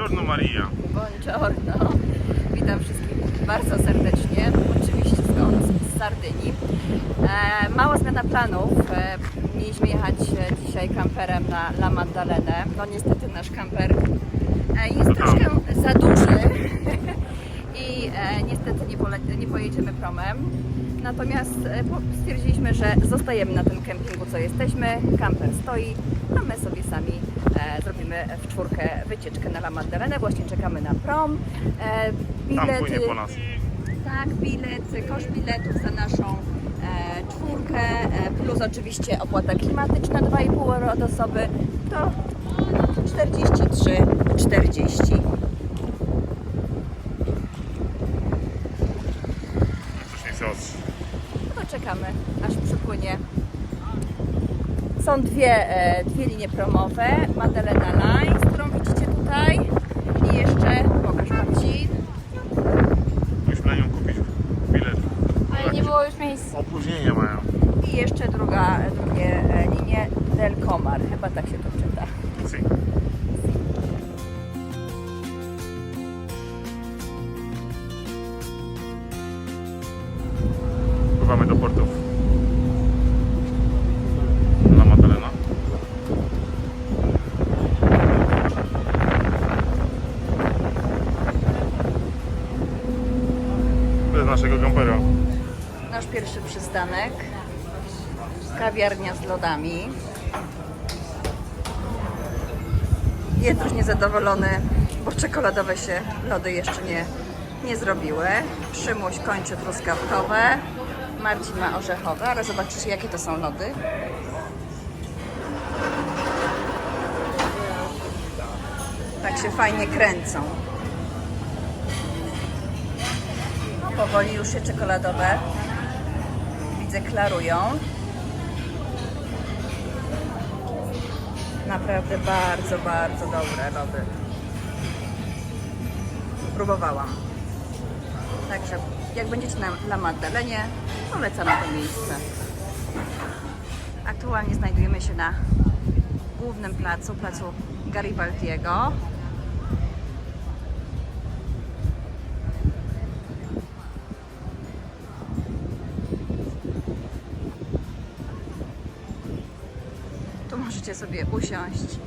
Buongiorno Maria. Buongiorno. Witam wszystkich bardzo serdecznie, oczywiście? Z Sardynii. E, mała zmiana planów. E, mieliśmy jechać dzisiaj kamperem na La Maddalenę. No niestety nasz kamper e, jest troszkę za duży i e, niestety nie, pole- nie pojedziemy promem. Natomiast e, stwierdziliśmy, że zostajemy na tym kempingu, co jesteśmy. Kamper stoi, a my sobie sami e, zrobimy w czwórkę wycieczkę na La Maddalenę. Właśnie czekamy na prom. E, bilety, płynie po nas. tak, bilet, koszt biletów za naszą czwórkę, plus oczywiście opłata klimatyczna 2,5 euro od osoby, to 43,40. Coś nie chce ostrzyć. No to czekamy, aż przypłynie. Są dwie, e, dwie linie promowe. Madalena Line, którą widzicie tutaj. I jeszcze, pokaż Marcin. Musimy na nią kupić bilet. Ale nie było już miejsca. Opóźnienia mają. I jeszcze druga, drugie e, linie Del Comar. Chyba tak się to czyta. Si. Pływamy do portów La Maddalena. Bez naszego kampera. Nasz pierwszy przystanek. Kawiarnia z lodami. Już niezadowolony, bo czekoladowe się lody jeszcze nie, nie zrobiły. Szymuś kończy truskawkowe. Marcin ma orzechowe, ale zobaczycie jakie to są lody. Tak się fajnie kręcą. Powoli już się czekoladowe widzę klarują. Naprawdę bardzo, bardzo dobre lody. Próbowałam. Także jak będziecie na La Maddalenie, polecam to miejsce. Aktualnie znajdujemy się na głównym placu, placu Garibaldiego. Tu możecie sobie usiąść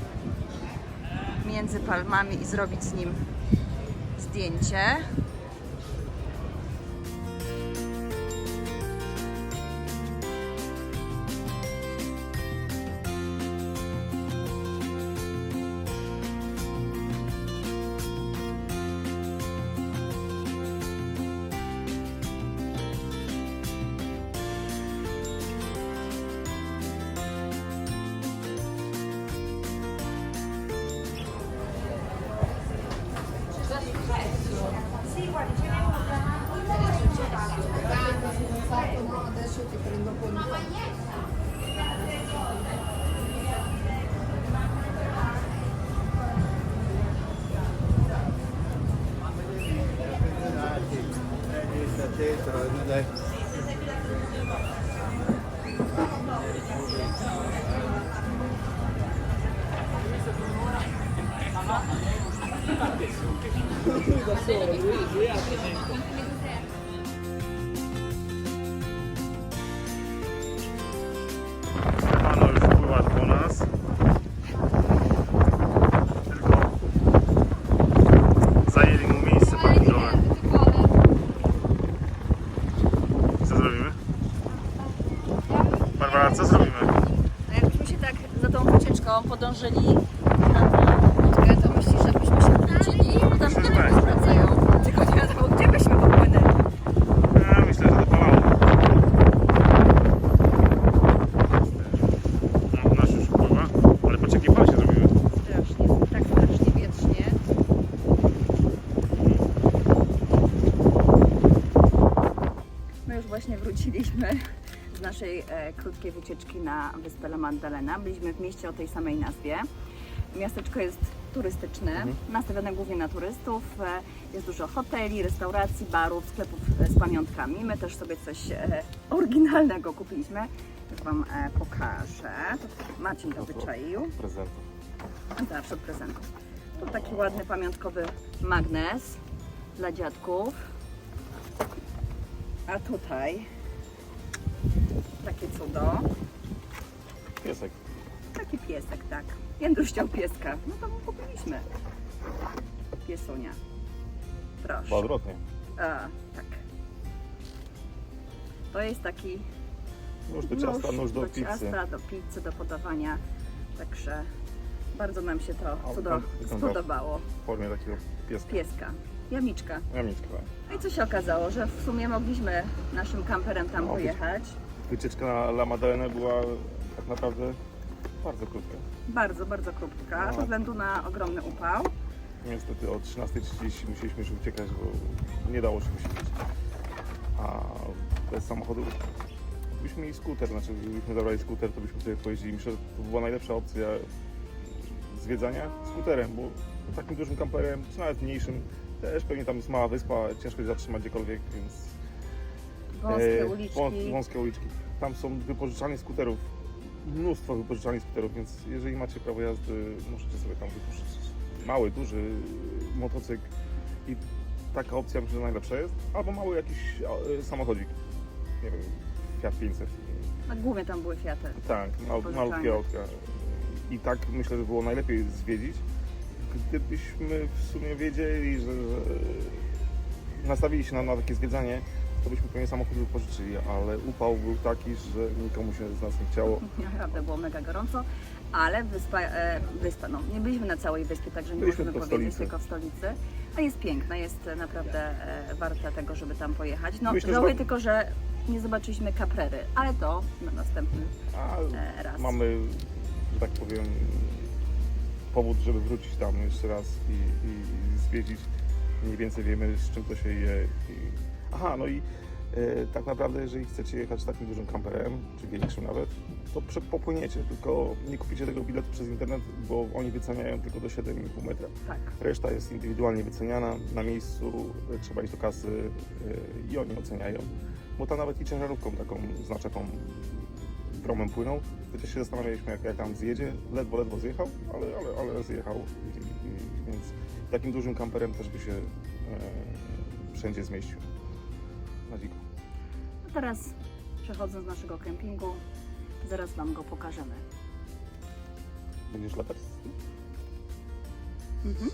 między palmami i zrobić z nim zdjęcie. Pero ano dahil podążyli na tą łódkę, to myślisz, żebyśmy się wrócili? Bo tam Myślę, że nie tak. sprawdzają. Tylko nie wiadomo, gdzie byśmy popłynęli. Ja myślę, że dopalało. No, nasz już wpływa, ale patrz jakie fale się zrobiły. Strasznie, tak strasznie wietrznie. My już właśnie wróciliśmy naszej e, krótkiej wycieczki na wyspę La Maddalena. Byliśmy w mieście o tej samej nazwie. Miasteczko jest turystyczne, nastawione głównie na turystów. E, Jest dużo hoteli, restauracji, barów, sklepów e, z pamiątkami. My też sobie coś e, oryginalnego kupiliśmy. Już Wam e, pokażę. To Marcin to wyczaił. Prezentów. Zawsze od prezentów. Tu taki ładny pamiątkowy magnes dla dziadków. A tutaj takie cudo. Piesek. Taki piesek, tak. Jędruś chciał pieska. No to mu kupiliśmy. Piesunia. Proszę. odwrotnie. A, tak. To jest taki Nóż do ciasta, nóż do do pizzy. ciasta, do pizzy, do podawania. Także bardzo nam się to cudo spodobało. W formie takiego pieska. Pieska, jamiczka. Jamiczka. tak. No i co się okazało, że w sumie mogliśmy naszym kamperem tam No, pojechać. Wycieczka na La Maddalena była tak naprawdę bardzo krótka. Bardzo, bardzo krótka, No. ze względu na ogromny upał. Niestety o 13.30 musieliśmy już uciekać, bo nie dało się usiedzieć. A bez samochodu byśmy mieli skuter, znaczy gdybyśmy zabrali skuter, to byśmy sobie pojeździli. Myślę, że to była najlepsza opcja zwiedzania skuterem, bo takim dużym kamperem, czy nawet mniejszym, też pewnie tam jest mała wyspa, ciężko się zatrzymać gdziekolwiek, więc Wąskie E, uliczki. wą- Wąskie uliczki. Tam są wypożyczalnie skuterów, mnóstwo wypożyczalni skuterów, więc jeżeli macie prawo jazdy, możecie sobie tam wypożyczyć mały, duży motocykl i taka opcja myślę, że najlepsza jest. Albo mały jakiś e, samochodzik, nie wiem, Fiat 500. No, głównie tam były Fiaty. Tak, Wypożyczalnie. malutkie autka. I tak myślę, że było najlepiej zwiedzić, gdybyśmy w sumie wiedzieli, że, że nastawili się na, na takie zwiedzanie, to byśmy pewnie samochód wypożyczyli, ale upał był taki, że nikomu się z nas nie chciało. Naprawdę było mega gorąco, ale wyspa, e, wyspa, no nie byliśmy na całej wyspie, także nie Byliśmy możemy tylko w powiedzieć, stolicy. tylko w stolicy. A jest piękna, jest naprawdę e, warta tego, żeby tam pojechać. No Myślę, że żałuję wa- tylko, że nie zobaczyliśmy kaprery, ale to na następny A e, raz. mamy, że tak powiem, powód, żeby wrócić tam jeszcze raz i, i zwiedzić. Mniej więcej wiemy, z czym to się je. I... Aha, no i e, tak naprawdę, jeżeli chcecie jechać takim dużym kamperem, czy większym nawet, to popłyniecie, tylko nie kupicie tego biletu przez internet, bo oni wyceniają tylko do 7,5 metra. Tak. Reszta jest indywidualnie wyceniana, na miejscu e, trzeba iść do kasy e, i oni oceniają. Bo tam nawet i ciężarówką taką z naczepą promem płyną. Chociaż się zastanawialiśmy jak, jak tam zjedzie, ledwo, ledwo zjechał, ale, ale, ale zjechał. I, i, więc takim dużym kamperem też by się e, wszędzie zmieścił. Dziko. No teraz przechodząc z naszego kempingu, zaraz Wam go pokażemy. Będziesz latać? Mhm.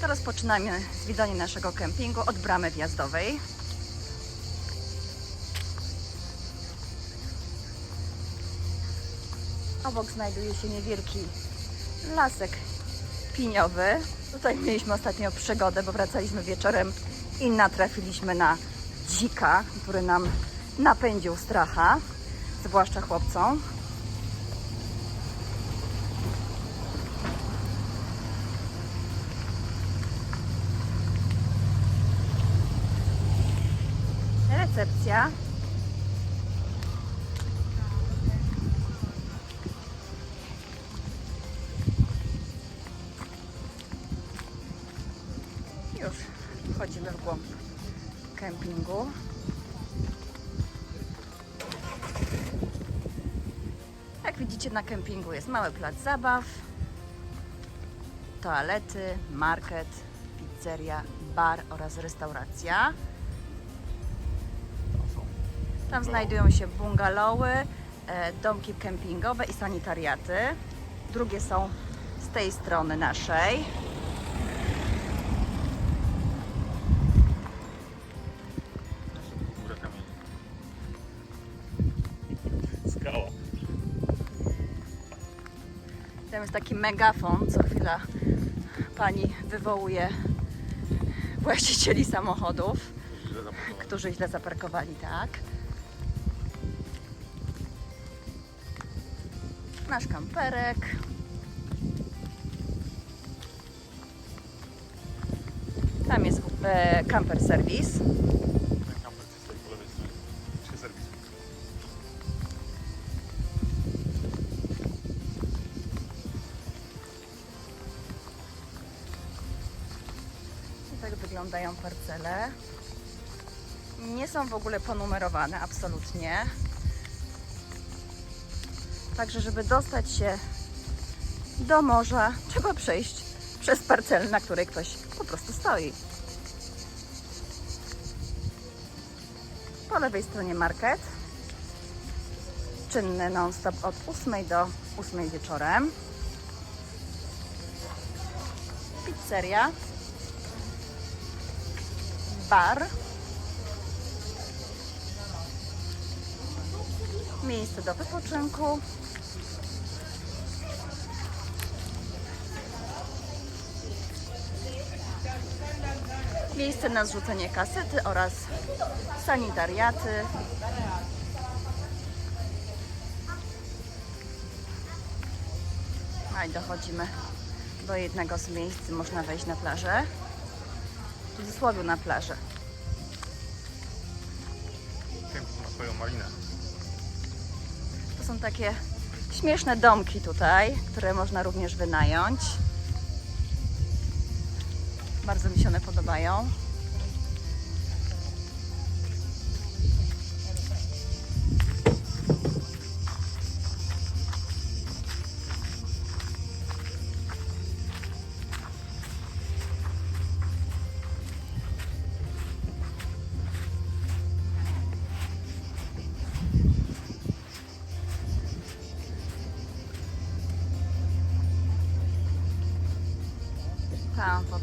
Teraz poczynamy zwiedzanie naszego kempingu od bramy wjazdowej. Obok znajduje się niewielki lasek piniowy. Tutaj mieliśmy ostatnio przygodę, bo wracaliśmy wieczorem i natrafiliśmy na dzika, który nam napędził stracha, zwłaszcza chłopcom. Recepcja. Wchodzimy w głąb kempingu. Jak widzicie na kempingu jest mały plac zabaw, toalety, market, pizzeria, bar oraz restauracja. Tam znajdują się bungalowy, e, domki kempingowe i sanitariaty. Drugie są z tej strony naszej. Jest taki megafon, co chwila pani wywołuje właścicieli samochodów, Źle którzy źle zaparkowali, tak. Nasz kamperek. Tam jest e, service. Wyglądają parcele. Nie są w ogóle ponumerowane, absolutnie. Także, żeby dostać się do morza, trzeba przejść przez parcelę, na której ktoś po prostu stoi. Po lewej stronie market. Czynny non-stop od 8 do 8 wieczorem. Pizzeria. Bar. Miejsce do wypoczynku. Miejsce na zrzucenie kasety oraz sanitariaty. No i dochodzimy do jednego z miejsc, można wejść na plażę. W cudzysłowie na plażę. Kemping ma swoją malinę. To są takie śmieszne domki tutaj, które można również wynająć. Bardzo mi się one podobają.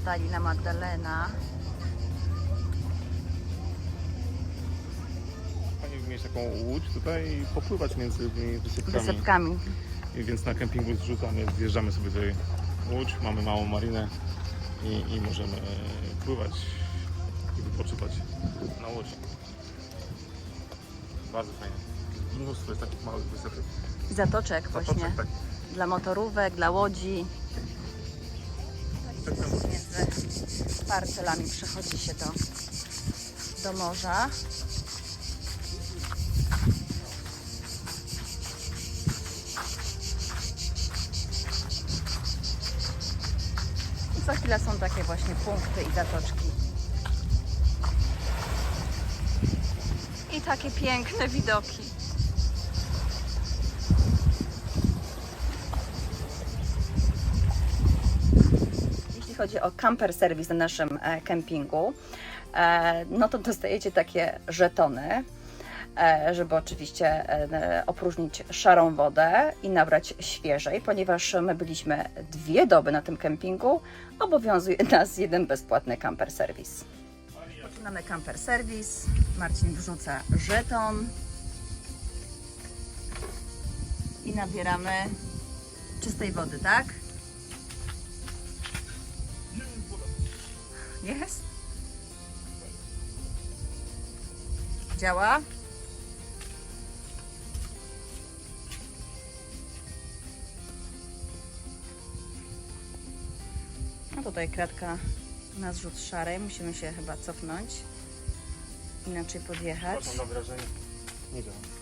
La Maddalena. Fajnie by mieć taką łódź tutaj i popływać między tymi wysepkami. Wysepkami. I więc na kempingu zrzucamy, zjeżdżamy sobie tutaj łódź, mamy małą marinę i, i możemy e, pływać i wypoczywać na łodzi. Bardzo fajnie. Mnóstwo jest takich małych wysepek. Zatoczek właśnie. Zatoczek takich. Dla motorówek, dla łodzi. Parcelami przechodzi się do, do morza. I co chwila są takie właśnie punkty i zatoczki. I takie piękne widoki. Jeśli chodzi o camper service na naszym e, kempingu, e, no to dostajecie takie żetony, e, żeby oczywiście opróżnić szarą wodę i nabrać świeżej, ponieważ my byliśmy dwie doby na tym kempingu, obowiązuje nas jeden bezpłatny camper service. Zaczynamy camper service, Marcin wrzuca żeton i nabieramy czystej wody, tak? Jest? Działa? No tutaj kratka na zrzut szarej. Musimy się chyba cofnąć. Inaczej podjechać. Mam wrażenie, nie działa.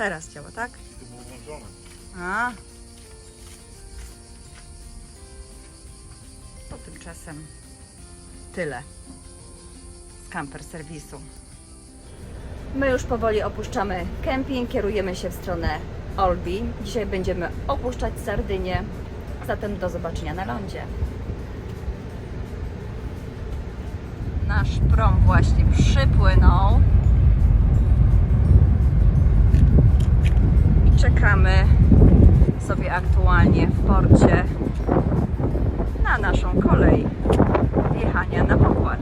Teraz. Działa, tak? To było włączone. A. To tymczasem tyle z camper serwisu. My już powoli opuszczamy kemping, kierujemy się w stronę Olbi. Dzisiaj będziemy opuszczać Sardynię, zatem do zobaczenia na lądzie. Nasz prom właśnie przypłynął. Czekamy sobie aktualnie w porcie na naszą kolej wjechania na pokład.